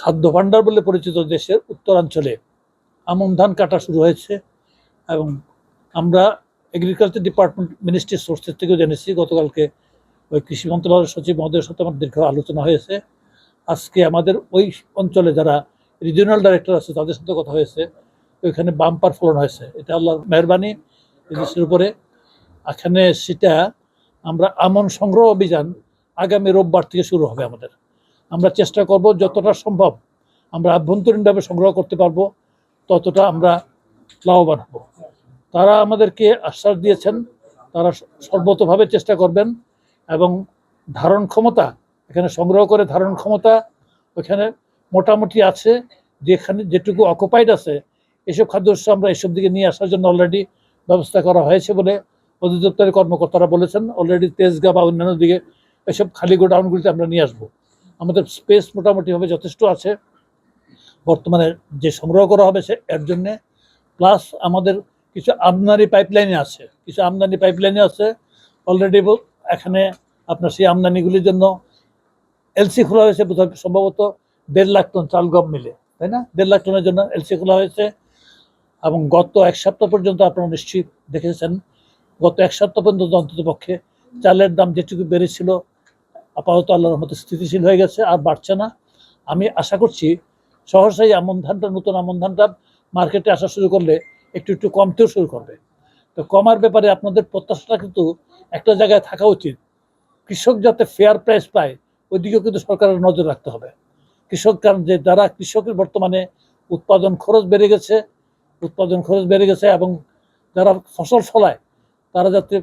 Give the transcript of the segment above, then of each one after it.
খাদ্য ভাণ্ডার বলে পরিচিত দেশের উত্তরাঞ্চলে আমন ধান কাটা শুরু হয়েছে এবং আমরা এগ্রিকালচার ডিপার্টমেন্ট মিনিস্ট্রি সোর্সের থেকেও জেনেছি। গতকালকে ওই কৃষি মন্ত্রণালয়ের সচিব মহোদয়ের সাথে আমার দীর্ঘ আলোচনা হয়েছে। আজকে আমাদের ওই অঞ্চলে যারা রিজিওনাল ডাইরেক্টর আছে, তাদের সাথে কথা হয়েছে। ওইখানে বাম্পার ফলন হয়েছে। এটা আল্লাহর মেহরবানি দেশের উপরে। এখানে সেটা আমরা আমন সংগ্রহ অভিযান আগামী রোববার থেকে শুরু হবে আমাদের। আমরা চেষ্টা করব যতটা সম্ভব আমরা আভ্যন্তরীণভাবে সংগ্রহ করতে পারব, ততটা আমরা লাভবান হব। তারা আমাদেরকে আশ্বাস দিয়েছেন, তারা সর্বতভাবে চেষ্টা করবেন এবং ধারণ ক্ষমতা, এখানে সংগ্রহ করে ধারণ ক্ষমতা ওখানে মোটামুটি আছে, যেখানে যেটুকু অকুপাইড আছে, এসব খাদ্যশস্য আমরা এসব দিকে নিয়ে আসার জন্য অলরেডি ব্যবস্থা করা হয়েছে বলে অধিদপ্তরের কর্মকর্তারা বলেছেন। অলরেডি তেজগা বা অন্যান্য দিকে এসব খালি গোডাউনগুলিতে আমরা নিয়ে আসব। আমাদের স্পেস মোটামুটিভাবে যথেষ্ট আছে। বর্তমানে যে সংগ্রহ করা হবে সে এর জন্যে। প্লাস আমাদের কিছু আমদানি পাইপলাইনে আছে। কিছু আমদানি পাইপলাইনে আছে। অলরেডি এখানে আপনার সেই আমদানিগুলির জন্য এলসি খোলা হয়েছে বোধহয় সম্ভবত দেড় লাখ টন চাল গম মিলে, তাই না? দেড় লাখ টনের জন্য এলসি খোলা হয়েছে। এবং গত এক সপ্তাহ পর্যন্ত আপনারা নিশ্চিত দেখেছেন, গত এক সপ্তাহ পর্যন্ত অন্তত পক্ষে চালের দাম যেটুকু বেড়েছিল আপাতত আল্লাহর মতো স্থিতিশীল হয়ে গেছে, আর বাড়ছে না। আমি আশা করছি সহসাই আমন ধানটা, নতুন আমন ধানটা মার্কেটে আসা শুরু করলে একটু একটু কমতেও শুরু করবে। তো কমার ব্যাপারে আপনাদের প্রত্যাশাটা কিন্তু একটা জায়গায় থাকা উচিত। কৃষক যাতে ফেয়ার প্রাইস পায়, ওইদিকেও কিন্তু সরকারের নজর রাখতে হবে। কৃষক কারণ যে যারা কৃষকের বর্তমানে উৎপাদন খরচ বেড়ে গেছে, উৎপাদন খরচ বেড়ে গেছে এবং যারা ফসল ফলায়, তারা যাতে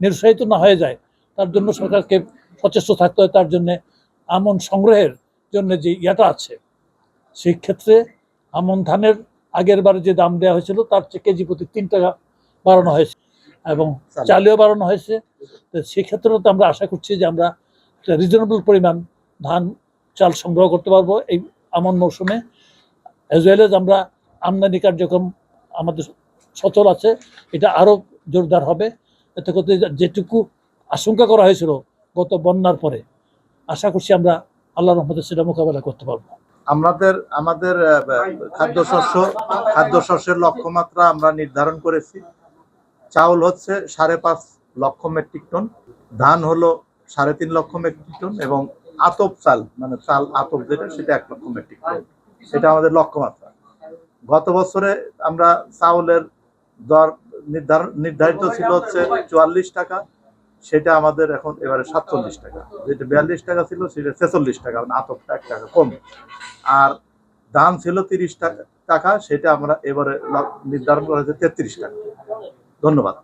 নিরুৎসাহিত না হয়ে যায়, তার জন্য সরকারকে সচেষ্ট থাকতে হয় তার জন্যে আমন সংগ্রহের জন্য যে ইয়াটা আছে সেই ক্ষেত্রে আমন ধানের আগের বারে যে দাম দেওয়া হয়েছিল তার চেয়ে কেজি প্রতি তিন টাকা বাড়ানো হয়েছে এবং চালেও বাড়ানো হয়েছে। তো সেক্ষেত্রেও তো আমরা আশা করছি যে আমরা একটা রিজনেবল পরিমাণ ধান চাল সংগ্রহ করতে পারব এই আমন মৌসুমে। অ্যাজ ওয়েল এজ আমরা আমদানি কার্যক্রম আমাদের সচল আছে এটা আরও জোরদার হবে। এতে করতে যেটুকু আশঙ্কা করা হয়েছিল গত বন্যার পরে আশা করছি আমরা আল্লাহ রহমতে সেটা মোকাবেলা করতে পারব। আমাদের আমাদের খাদ্যশস্য, খাদ্যশস্যের লক্ষ্যমাত্রা আমরা নির্ধারণ করেছি। চাউল হচ্ছে সাড়ে পাঁচ লক্ষ মেট্রিক টন, ধান হলো সাড়ে তিন লক্ষ মেট্রিক টন এবং আতপ চাল মানে চাল আতপ যেটা, সেটা এক লক্ষ মেট্রিক টন। সেটা আমাদের লক্ষ্যমাত্রা। গত বছরে আমরা চাউলের দর নির্ধারণ নির্ধারিত ছিল হচ্ছে চুয়াল্লিশ টাকা সেটা আমাদের এখন এবারে সাতচল্লিশ টাকা। যেটা বিয়াল্লিশ টাকা ছিল, সেটা ছেচল্লিশ টাকা মানে আতপটা এক টাকা কম। আর দাম ছিল তিরিশ টাকা টাকা, সেটা আমরা এবারে নির্ধারণ করা হয়েছে তেত্রিশ টাকা। ধন্যবাদ।